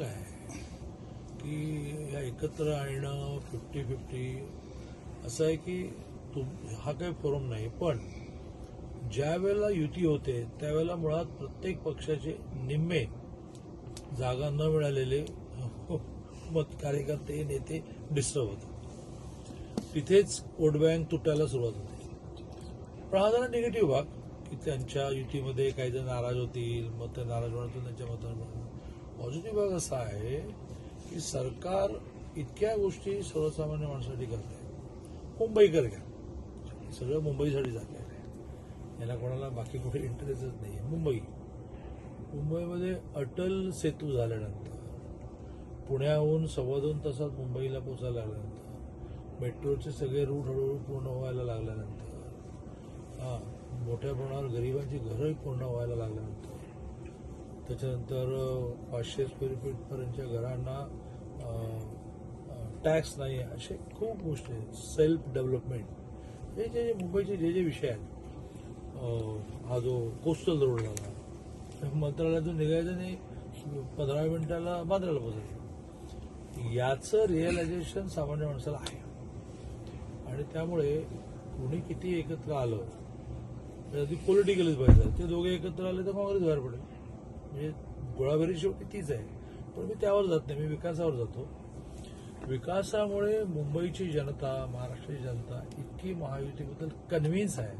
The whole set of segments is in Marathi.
प्रसंग आहे. की या एकत्र आणणं फिफ्टी फिफ्टी असं आहे की तुम हा काही फोरम नाही. पण ज्या वेळेला युती होते त्यावेळेला मुळात प्रत्येक पक्षाचे निम्मे जागा न मिळालेले मत कार्यकर्ते नेते डिस्टर्ब होते तिथेच वोट बँक तुटायला सुरुवात होते. पण हा जरा निगेटिव्ह भाग की त्यांच्या युतीमध्ये काही जण नाराज होतील मग ते नाराज होणार त्यांच्या मतांवर पॉझिटिव्ह भाग असा आहे की सरकार इतक्या गोष्टी सर्वसामान्य माणसासाठी करत. आहे मुंबईकर घ्या. सगळं मुंबईसाठी झालेलं आहे. याला कोणाला बाकी कुठे इंटरेस्टच नाही आहे मुंबई. मुंबईमध्ये अटल सेतू झाल्यानंतर पुण्याहून सव्वा दोन तासात मुंबईला पोचायला लागल्यानंतर मेट्रोचे सगळे रूट हळूहळू पूर्ण व्हायला लागल्यानंतर हां मोठ्या प्रमाणावर गरिबांची घरंही पूर्ण व्हायला लागल्यानंतर त्याच्यानंतर पाचशे स्क्वेअर फीटपर्यंतच्या घरांना टॅक्स नाही आहे असे खूप गोष्टी आहेत. सेल्फ डेव्हलपमेंट हे जे जे मुंबईचे जे जे विषय आहेत हा जो कोस्टल रोड झाला मंत्रालयातून निघायचं नाही पंधरा मिनिटाला बांद्राला पोचायचं याचं रिअलायझेशन सामान्य माणसाला आहे. आणि त्यामुळे कुणी किती एकत्र आलं तर ती पॉलिटिकलच पाहिजे ते दोघे एकत्र आले तर काँग्रेस बाहेर पडेल. म्हणजे गोळाबेरी शेवटी तीच आहे पण मी त्यावर जात नाही मी विकासावर जातो विकासामुळे मुंबईची जनता महाराष्ट्राची जनता इतकी महायुतीबद्दल कन्व्हिन्स आहे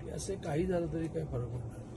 की असे काही झालं तरी काही फरक पडणार नाही.